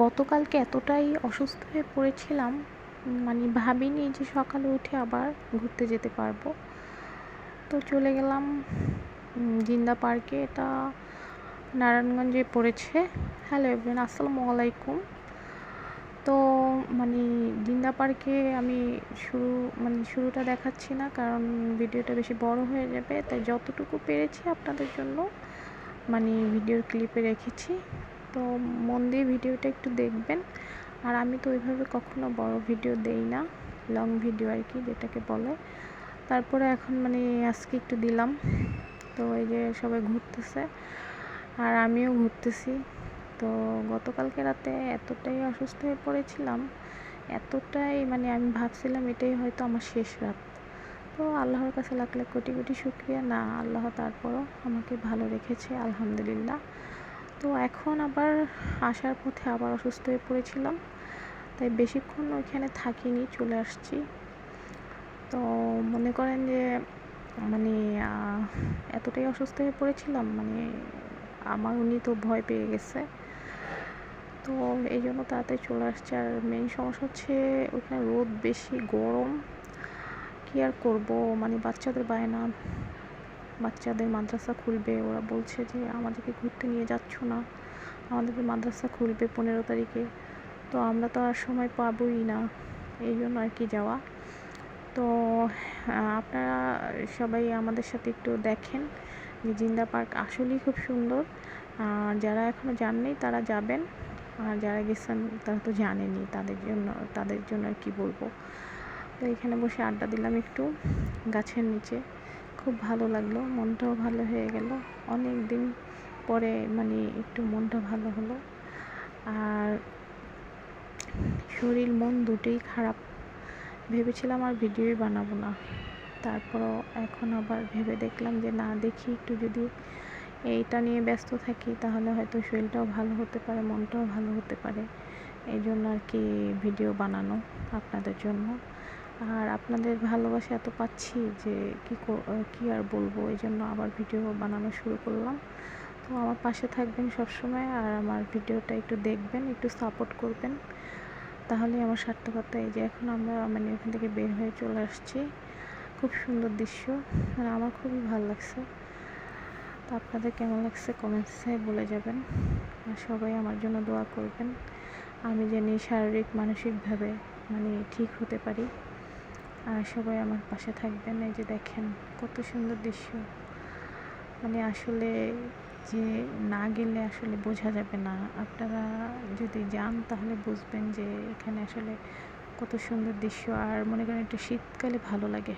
গতকালকে এতটাই অসুস্থ হয়ে পড়েছিলাম মানে ভাবিনি যে সকালে উঠে আবার ঘুরতে যেতে পারব। তো চলে গেলাম জিন্দা পার্কে। এটা নারায়ণগঞ্জে পড়েছে। হ্যালো এভরিন আসসালামু আলাইকুম। তো মানে জিন্দা পার্কে আমি শুরু মানে শুরুটা দেখাচ্ছি না, কারণ ভিডিওটা বেশি বড় হয়ে যাবে। তাই যতটুকু পেরেছি আপনাদের জন্য মানে ভিডিওর ক্লিপে রেখেছি। তো মন দিয়ে ভিডিওটা একটু দেখবেন। আর আমি তো ওইভাবে কখনো বড় ভিডিও দেই না লং ভিডিও আর কি যেটাকে বলে। তারপরে এখন মানে আজকে একটু দিলাম, তো এই যে সবাই ঘুরতেছে। আর আমিও ঘুরতেছি। তো গতকালকে রাতে এতটাই অসুস্থ হয়ে পড়েছিলাম, এতটাই মানে আমি ভাবছিলাম এটাই হয়তো আমার শেষ রাত। তো আল্লাহর কাছে লাখ লাখ কোটি কোটি শুক্রিয়া। না, আল্লাহ তারপরও আমাকে ভালো রেখেছে, আলহামদুলিল্লাহ। তো এখন আবার আসার পথে আবার অসুস্থ হয়ে পড়েছিলাম। তাই বেশিক্ষণ ওইখানে থাকিনি, চলে আসছি। তো মনে করেন যে মানে এতটাই অসুস্থ হয়ে পড়েছিলাম মানে আমার উনি তো ভয় পেয়ে গেছে। তো এই জন্য তাড়াতাড়ি চলে আসছে। আর মেইন সমস্যা হচ্ছে ওইখানে রোদ বেশি, গরম। কী আর করব? মানে বাচ্চাদের বায়না। বাচ্চাদের মাদ্রাসা খুলবে, ওরা বলছে যে আমাদেরকে ঘুরতে নিয়ে যাচ্ছ না। আমাদেরকে মাদ্রাসা খুলবে পনেরো তারিখে। তো আমরা তো আর সময় পাবোই না, এই জন্য আর কি যাওয়া। তো আপনারা সবাই আমাদের সাথে একটু দেখেন যে জিন্দা পার্ক আসলেই খুব সুন্দর। যারা এখনও যাননি তারা যাবেন, আর যারা গেছেন তারা তো জানেনি তাদের জন্য তাদের জন্য আর কি বলব। তো এখানে বসে আড্ডা দিলাম একটু গাছের নিচে। খুব ভালো লাগল, মনটাও ভালো হয়ে গেল। অনেক দিন পরে মানে একটু মনটা ভালো হলো। আর শরীর, মন দুটোই খারাপ। ভেবেছিলাম আর ভিডিওই বানাবো না। তারপরও এখন আবার ভেবে দেখলাম যে, না, দেখি একটু যদি এইটা নিয়ে ব্যস্ত থাকি, তাহলে হয়তো শরীরটাও ভালো হতে পারে, মনটাও ভালো হতে পারে। এই জন্য আর কি ভিডিও বানানো আপনাদের জন্য। আর আপনাদের ভালোবাসা এত পাচ্ছি যে কী কী আর বলব? এই জন্য আবার ভিডিও বানানো শুরু করলাম। তো আমার পাশে থাকবেন সবসময় আর আমার ভিডিওটা একটু দেখবেন, একটু সাপোর্ট করবেন। তাহলে আমার সার্থকতা এই যে এখন আমরা মানে ওখান থেকে বের হয়ে চলে আসছি। খুব সুন্দর দৃশ্য। মানে আমার খুবই ভালো লাগছে। তো আপনাদের কেমন লাগছে কমেন্টসে বলে যাবেন। আর সবাই আমার জন্য দোয়া করবেন। আমি জানি শারীরিক, মানসিকভাবে মানে ঠিক হতে পারি। আর সবাই আমার পাশে থাকবেন। এই যে দেখেন, কত সুন্দর দৃশ্য। মানে আসলে যে না গেলে আসলে বোঝা যাবে না। আপনারা যদি যান তাহলে বুঝবেন যে এখানে আসলে কত সুন্দর দৃশ্য। আর মনে করেন একটু শীতকালে ভালো লাগে।